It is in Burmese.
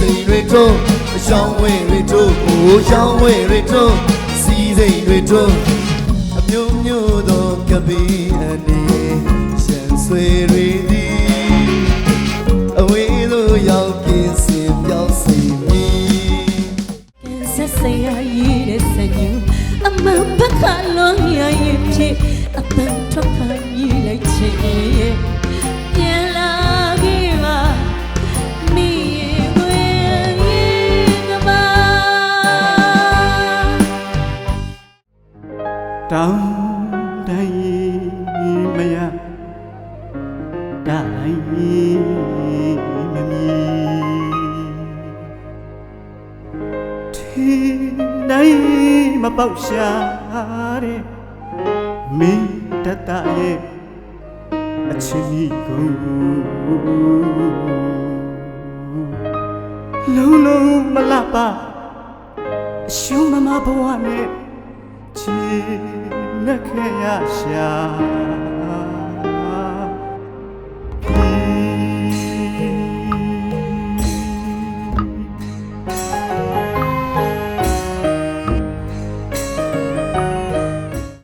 စိမ်တွေတွန်းအရှောင်းဝဲတွေတွန်းကိုရှောင်းဝဲတွေတွန်းစီစိမ်တွေတွန်းအမျိုးမျိုးသောကပီးအနေရှန်ဆွေတွေသည်အဝေးသို့ရောက်ကင်းစင်ပြောင်းစီမည်ဆက်စရာရည်တဲ့စညူအမန်ဘခလုံးရရင်ဖြစ် တောင်းတိုင်းမရတိုင်းမမီทีတိုင်းမပေါက်ရှာတဲ့မင်းတတရဲ့အချင်းကြီးကိုလုံးလုံးမလပ်ပါအရှုံးမမဘဝနဲ့ ချီနှက်ခဲ့ရရှာ